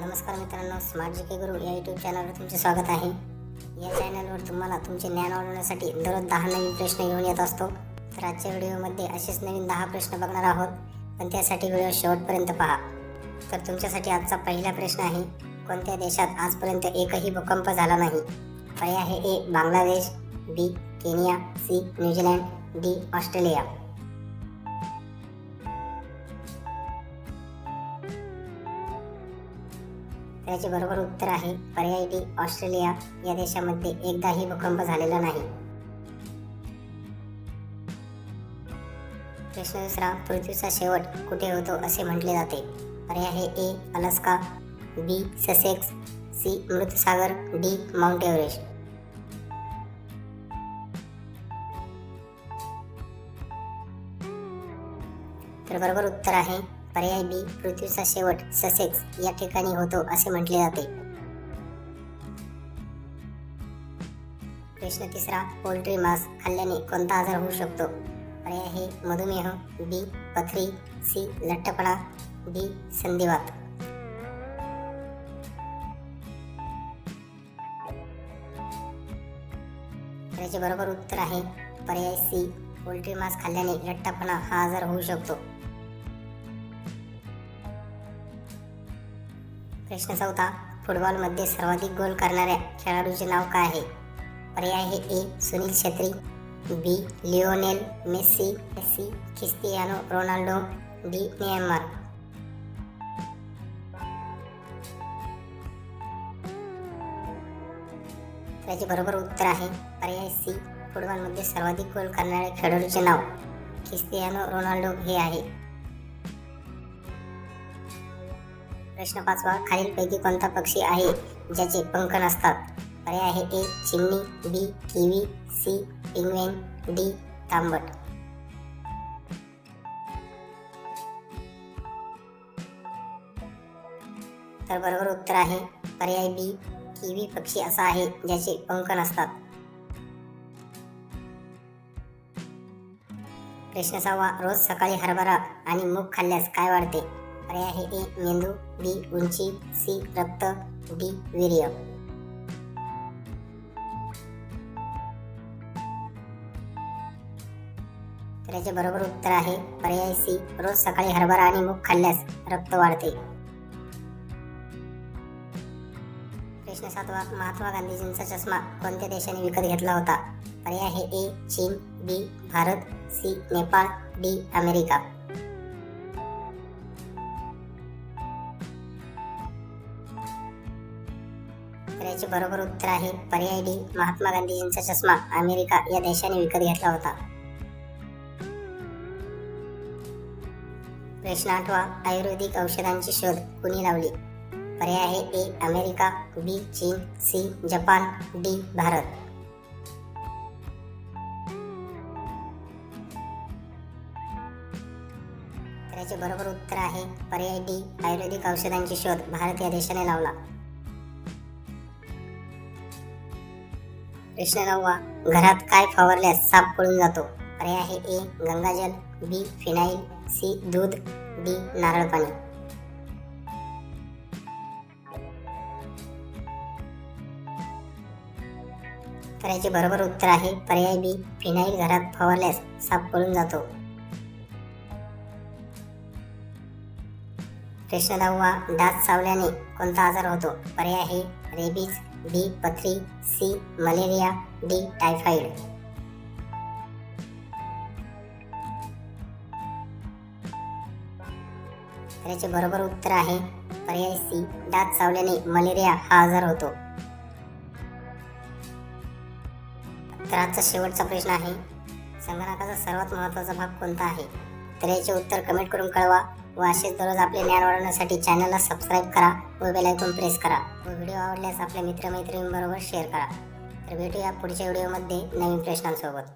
नमस्कार मित्रांनो स्मार्ट जी के गुरु या यूट्यूब चॅनलवर तुमचे स्वागत आहे. या चॅनलवर तुम्हाला तुमचे ज्ञान वाढवण्यासाठी दररोज दहा नवीन प्रश्न घेऊन येत असतो. तर आजच्या व्हिडिओमध्ये असेच नवीन दहा प्रश्न बघणार आहोत. पण त्यासाठी व्हिडिओ शेवटपर्यंत पहा. तर तुमच्यासाठी आजचा पहिला प्रश्न आहे कोणत्या देशात आजपर्यंत एकही भूकंप झाला नाही? पर्याय आहे A Bangladesh B Kenya C New Zealand D Australia. त्याचे बरोबर उत्तर आहे पर्याय डी ऑस्ट्रेलिया. या देशामध्ये एकदाही भूकंप झालेला नाही. प्रश्न दुसरा पृथ्वीचा शेवट कुठे होतो असे म्हटले जाते. पर्याय आहे A Alaska B Sussex C मृतसागर D Mount Everest. तर बरोबर उत्तर आहे पर्याय बी पृथ्वीचा शेवट ससेक्स या ठिकाणी होतो असे म्हटले जाते. प्रश्न तिसरा पोल्ट्री मांस खाल्ल्याने कोणता आजार होऊ शकतो? पर्याय हे मधुमेह बी पथरी सी लठ्ठपणा डी संधिवात. त्याचे बरोबर उत्तर आहे पर्याय सी पोल्ट्री मांस खाल्ल्याने लठ्ठपणा हा आजार होऊ शकतो. प्रश्न चौथा फुटबॉलमध्ये सर्वाधिक गोल करणाऱ्या खेळाडूचे नाव काय आहे? पर्याय हे A. Sunil Chhetri B. Lionel Messi C. Cristiano Ronaldo D. Neymar त्याचे बरोबर उत्तर आहे पर्याय सी. फुटबॉलमध्ये सर्वाधिक गोल करणाऱ्या खेळाडूचे नाव क्रिस्टियानो रोनाल्डो हे आहे. प्रश्न पाचवा खालीलपैकी कोणता पक्षी आहे ज्याचे पंख नसतात? पर्याय आहे ए चिमणी B kiwi C penguin D तांबट. तर बरोबर उत्तर आहे पर्याय बी किवी पक्षी असा आहे ज्याचे पंख नसतात. प्रश्न सहावा रोज सकाळी हरभरा आणि मूग खाल्ल्यास काय वाढते? पर्याय आहे ए मेंदू बी उंची सी रक्त डी वीर्य. तर याचे बरोबर उत्तर आहे पर्याय सी. रोज सकाळी हरभरा आणि मूग खाल्ल्यास रक्त वाढते. प्रश्न सातवा महात्मा गांधीजींचा चष्मा कोणत्या देशाने विकत घेतला होता? पर्याय आहे ए चीन B Bharat C Nepal D America. याचे बरोबर उत्तर आहे पर्याय डी महात्मा गांधीजींचा चष्मा अमेरिका या देशाने विकत घेतला होता. प्रश्न आठवा आयुर्वेदिक औषधांची शोध कुणी लावली? पर्याय आहे ए अमेरिका बी चीन सी जपान डी भारत. तर याचे बरोबर उत्तर आहे पर्याय डी आयुर्वेदिक औषधांची शोध भारत या देशाने लावला. प्रश्न नववा घरात काय फवारल्यास साप पळून जातो? पर्याय आहे ए गंगाजल बी फिनाईल सी दूध डी नारळ पाणी. तर याचे बरोबर उत्तर आहे पर्याय बी फिनाईल घरात फवारल्यास साप पळून जातो. प्रश्न दहावा डास चावल्याने कोणता आजार होतो? पर्याय आहे रेबीज. बी पथरी सी मलेरिया डी टायफॉइड. तर याचे बरोबर उत्तर आहे पर्याय सी. दात चावल्याने मलेरिया हा आजार होतो. तर आजचा शेवटचा प्रश्न आहे. संगणकाचा सर्वात महत्त्वाचा भाग कोणता आहे? तर याचे उत्तर कमेंट करून कळवा. व असेच दररोज आपले ज्ञान वाढवण्यासाठी चॅनलला सबस्क्राईब करा व बेल आयकॉन प्रेस करा व व्हिडिओ आवडल्यास आपल्या मित्रमैत्रिणींबरोबर शेअर करा. तर भेटूया पुढच्या व्हिडिओमध्ये नवीन प्रश्नांसोबत.